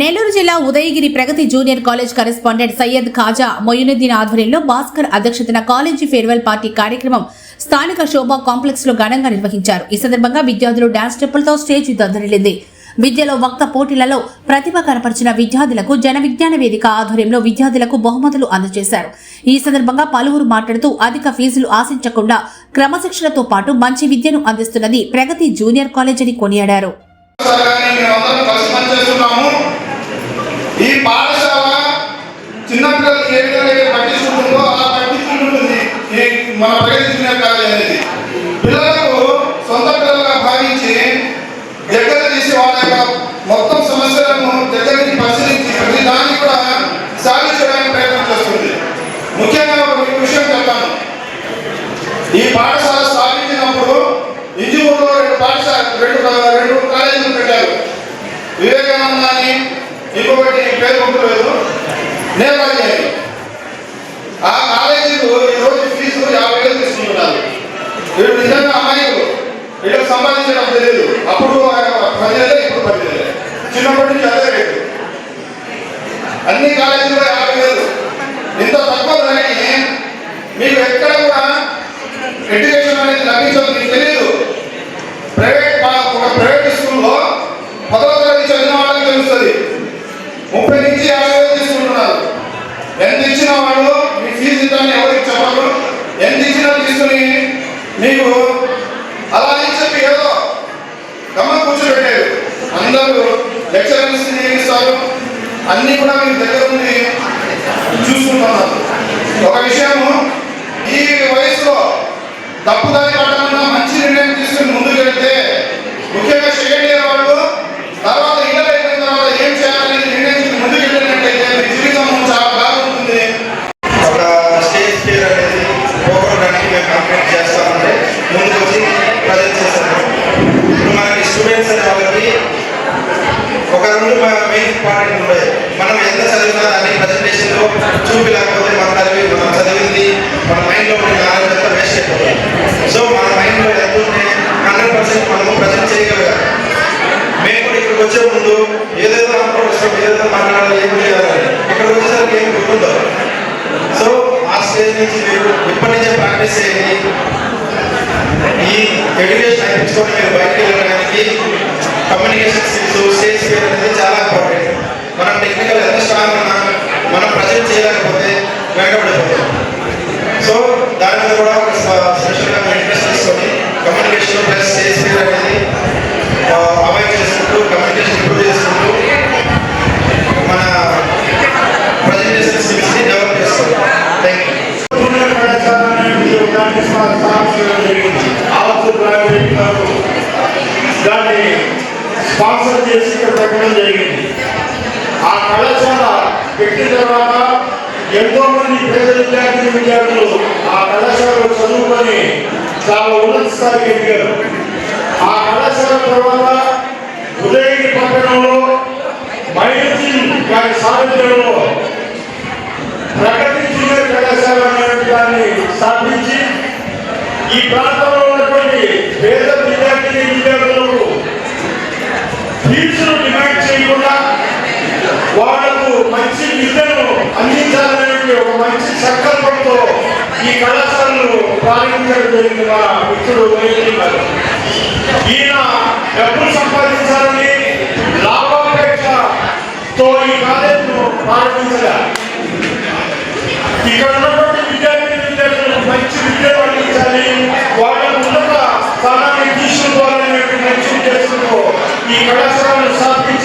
నెల్లూరు జిల్లా Udayagiri Pragati junior college correspondent Syed Khaja Moinuddin ఆధ్వర్యంలో భాస్కర్ అధ్యక్షతన కాలేజీ ఫేర్వెల్ పార్టీ కార్యక్రమం స్థానిక శోభా కాంప్లెక్స్లో ఘనంగా నిర్వహించారు. ఈ సందర్భంగా విద్యార్థులు డాన్స్ స్టెప్పులతో స్టేజ్ దద్దరిల్లింది విద్యలో వక్త పోటీలలో ప్రతిభ కనపరిచిన విద్యార్థులకు జన విజ్ఞాన వేదిక ఆధ్వర్యంలో విద్యార్థులకు బహుమతులు అందజేశారు. ఈ సందర్భంగా పలువురు మాట్లాడుతూ అధిక ఫీజులు ఆశించకుండా క్రమశిక్షణతో పాటు మంచి విద్యను అందిస్తున్నది ప్రగతి జూనియర్ కాలేజ్ అని కొనియాడారు పాఠశాల చిన్నపిల్లలు ఏ విధంగా పట్టించుకుంటుందో అలా పట్టించుకుంటుంది మన ప్రగతి జూనియర్ కాలేజ్ అనేది. పిల్లలకు సొంత పిల్లలుగా భావించి దగ్గర తీసి వాళ్ళ యొక్క మొత్తం సమస్యలను దగ్గర నుంచి పరిశీలించి ప్రతి దాన్ని కూడా సాల్వ్ చేయడానికి ప్రయత్నం చేస్తుంది. ముఖ్యంగా ఒక విషయం చెప్తాను. ఈ పాఠశాల ఇంకొకటి పేరు గుర్తులేదు. నేతాజీ అని ఆ కాలేజీలు ఈరోజు ఫీజు యాభై వేలు తీసుకుంటున్నారు వీళ్ళు నిజంగా అమ్మాయిలు. వీళ్ళకి సంపాదించడం తెలియదు అప్పుడు పదివేలే ఇప్పుడు పదివేలే చిన్నప్పటి నుంచి అదే రేటు. అన్ని కాలేజీలో యాభై వేలు. ఇంత తక్కువ ధరకి మీకు ఎక్కడ కూడా ఎడ్యుకేషన్ అనేది లభించదు మీకు తెలియదు ప్రైవేట్ పా- ఒక ప్రైవేట్ స్కూల్లో పదవ తరగతి చదివిన వాళ్ళకి తెలుస్తుంది ముప్పై నుంచి యాభై వేలు తీసుకుంటున్నారు ఎంత ఇచ్చిన వాళ్ళు మీ ఫీజు ఇంతని ఎవరికి చెప్పరు ఎంత ఇచ్చినా తీసుకుని మీకు అలా అని చెప్పి ఏదో గమ్మ కూర్చోబెట్టారు. అందరూ లెక్చరర్స్ నియమిస్తారు అన్నీ కూడా మీకు దగ్గర ఉండి చూసుకుంటున్నారు. ఒక విషయము ఈ వయసులో తప్పుదారి పట్టకుండా మంచి నిర్ణయం తీసుకుని ముందుకు వెళ్తే ముఖ్యంగా సెకండ్ ఇయర్ వాళ్ళు తర్వాత ఇంటర్ అయిపోయిన తర్వాత ఏం చేయాలనేది నిర్ణయించుకుని ముందుకు వెళ్ళినట్టయితే మీ జీవితం చాలా బాగుంటుంది ఒక స్టేజ్ ఫియర్ అనేది పోగొట్టడానికి మేము కంప్లీట్ చేస్తామంటే ముందుకు వచ్చి ప్రజెంట్ చేస్తాము ఇప్పుడు మనకి స్టూడెంట్స్ అనే వాళ్ళకి ఒక రెండు మెయిన్ ఇంపార్టెంట్ ఉంటాయి మనం ఎంత చదివినా దాన్ని ప్రజెంటేషన్లో చూపిలేకపోతే మన చదివి మనం చదివింది మన మైండ్లో ఉండే నాలెడ్జ్ అంతా వేస్ట్ అయిపోతుంది. సో మన మైండ్లో ఎంత ఉంటే హండ్రెడ్ పర్సెంట్ మనము ప్రజెంట్ చేయగలగాలి మేము కూడా ఇక్కడికి వచ్చే ముందు ఏదేదో అనుకోవచ్చు ఏదేదో మాట్లాడాలి ఏం చేయాలని ఇక్కడికి వచ్చేసరికి ఏం గుర్తుందో? సో ఆ స్టేజ్ నుంచి మీరు ఇప్పటి నుంచే ప్రాక్టీస్ చేయండి. ఈ ఎడ్యుకేషన్ నేర్చుకొని మీరు బయటకు వెళ్ళడానికి కమ్యూనికేషన్ స్కిల్స్ స్టేజ్ ఫియర్ అనేది చాలా ఇంపార్టెంట్ మనం టెక్నికల్ ఎంత స్ట్రాంగ్ ఉన్నా మనం ప్రజెంట్ చేయలేకపోతే వెంటబడిపోతాం సో దాని మీద కూడా ఒక స్పెషల్గా ఇంట్రెస్ట్ తీసుకొని కమ్యూనికేషన్ ప్లస్ స్టేజ్ ఫియర్ అనేది అవాయిడ్ చేసుకుంటూ కమ్యూనికేషన్ ఇంప్రూవ్ చేసుకుంటూ మన ప్రజెంటేషన్ స్కిల్స్ని డెవలప్ చేసుకోవాలి థ్యాంక్ యూ జూనియర్ కళాశాల అనేది దాన్ని స్మా- స్థాపించడం జరిగింది ఆవత్తు ప్రైవేట్ వారు దాన్ని స్పాన్సర్ చేసి ఇక్కడ పెట్టడం జరిగింది ఆ కళాశాల పెట్టిన తర్వాత ఎంతో మంది పేద విద్యార్థి విద్యార్థులు ఆ కళాశాలలో చదువుకొని చాలా ఉన్నత స్థాయికి ఎదిగారు. ఆ కళాశాల తర్వాత ఉదయగిరి పట్టణంలో మైనసి గారి సారథ్యంలో ప్రగతి జూనియర్ కళాశాల అనేటువంటి దాన్ని స్థాపించి ఈ ప్రాంతంలో ఉన్నటువంటి పేద విద్యార్థి విద్యార్థులకు ఫీజును డిమాండ్ చేయకుండా వాళ్ళకు మంచి విద్యను అందించాలనే ఒక మంచి సంకల్పంతో ఈ కళాశాలను ప్రారంభించడం జరిగింది మా మిత్రుడు వైద్యులు గారు. ఈయన డబ్బులు సంపాదించాలని లాభాపేక్షతో ఈ కాలేజీను ప్రారంభించగా ఇక్కడ ఉన్నటువంటి విద్యార్థి విద్యార్థులు మంచి విద్యను అందించాలి. వాళ్ళ ఉన్నత స్థానాన్ని తీసుకుపోవాలనేటువంటి మంచి ఉద్దేశంతో ఈ కళాశాలను స్థాపించి